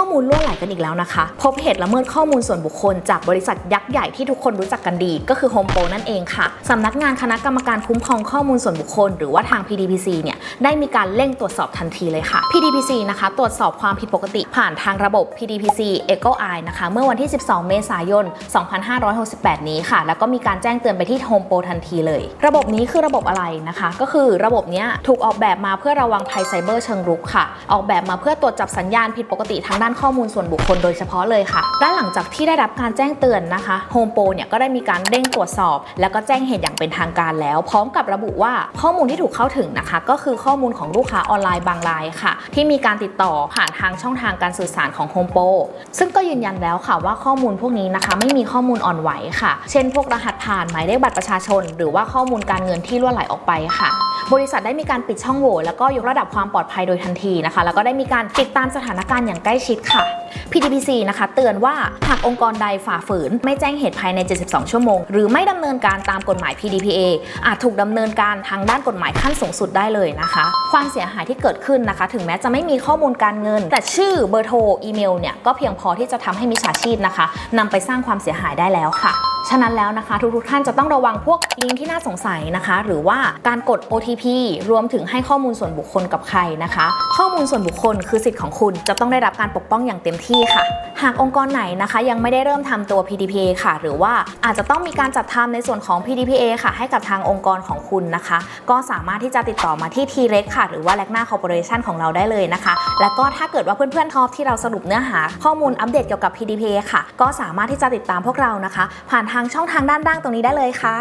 ข้อมูลล่วงไหลกันอีกแล้วนะคะ พบเหตุละเมิดข้อมูลส่วนบุคคล จากบริษัทยักษ์ใหญ่ที่ทุกคนรู้จักกันดี ก็คือ Home Pro นั่นเองค่ะสำนักงานคณะกรรมการคุ้มครองข้อมูลส่วนบุคคล หรือว่าทาง PDPC เนี่ยได้มีการเร่งตรวจสอบทันทีเลยค่ะ PDPC นะคะ ตรวจสอบความผิดปกติผ่านทางระบบ PDPC Echo Eye นะคะ เมื่อวันที่ 12 เมษายน 2568 นี้ค่ะ แล้วก็มีการแจ้งเตือนไปที่ Home Pro ทันทีเลย ระบบนี้คือระบบอะไรนะคะ ก็คือระบบเนี้ยถูกออกแบบมาเพื่อระวังภัยไซเบอร์เชิงรุกค่ะ ออกแบบมาเพื่อตรวจจับสัญญาณผิดปกติทางด้านข้อมูลส่วนบุคคลโดยเฉพาะเลยค่ะ และหลังจากที่ได้รับการแจ้งเตือนนะคะ Home Pro เนี่ยก็ได้มีการเร่งตรวจสอบ แล้วก็แจ้งเหตุอย่างเป็นทางการแล้ว พร้อมกับระบุว่าข้อมูลที่ถูกเข้าถึงนะคะ ก็คือข้อมูลของลูกค้าออนไลน์บางรายค่ะ ที่มีการติดต่อผ่านทางช่องทางการสื่อสารของ Home Pro ซึ่งก็ยืนยันแล้วค่ะว่าข้อมูลพวกนี้นะคะ ไม่มีข้อมูลอ่อนไหวค่ะ เช่น พวกรหัสผ่านหมายเลขบัตรประชาชน หรือว่าข้อมูลการเงินที่ล่วไหลออกไปค่ะ บริษัทได้มีการปิดช่องโหว่แล้วก็ยกระดับความปลอดภัยโดยทันทีนะคะ แล้วก็ได้มีการติดตามสถานการณ์อย่างใกล้ชิดค่ะ PTPC นะคะ เตือนว่าหากองค์กรใดฝ่าฝืน ไม่แจ้งเหตุภายใน 72 ชั่วโมง หรือไม่ดำเนินการตามกฎหมาย PDPA อาจถูกดำเนินการทางด้านกฎหมายขั้นสูงสุดได้เลยนะคะ ความเสียหายที่เกิดขึ้นนะคะ ถึงแม้จะไม่มีข้อมูลการเงิน แต่ชื่อเบอร์โทรอีเมลเนี่ยก็เพียงพอที่จะทำให้มิจฉาชีพนะคะนำไปสร้างความเสียหายได้แล้วค่ะ ฉะนั้นแล้วนะคะ ทุกๆท่านจะต้องระวังพวกลิงก์ที่น่าสงสัยนะคะ หรือว่าการกด OTP รวมถึงให้ข้อมูลส่วนบุคคลกับใครนะคะ ข้อมูลส่วนบุคคลคือสิทธิ์ของคุณจะต้องได้รับการปกป้องอย่างเต็มที่ค่ะ หากองค์กรไหนนะคะ ยังไม่ได้เริ่มทำตัว PDPA ค่ะ หรือว่าอาจจะต้องมีการจัดทำในส่วนของ PDPA ค่ะ ให้กับทางองค์กรของคุณนะคะ ก็สามารถที่จะติดต่อมาที่ T-Rex ค่ะ หรือว่า l a g n a Corporation ของเราได้เลยนะคะ แล้วก็ถ้าเกิดว่าเพื่อนๆชอบที่เราสรุปเนื้อหา ข้อมูลอัปเดตเกี่ยวกับ PDPA ค่ะ ก็สามารถที่จะติดตามพวกเรานะคะ ผ่านทางช่องทางด้านล่างตรงนี้ได้เลยค่ะ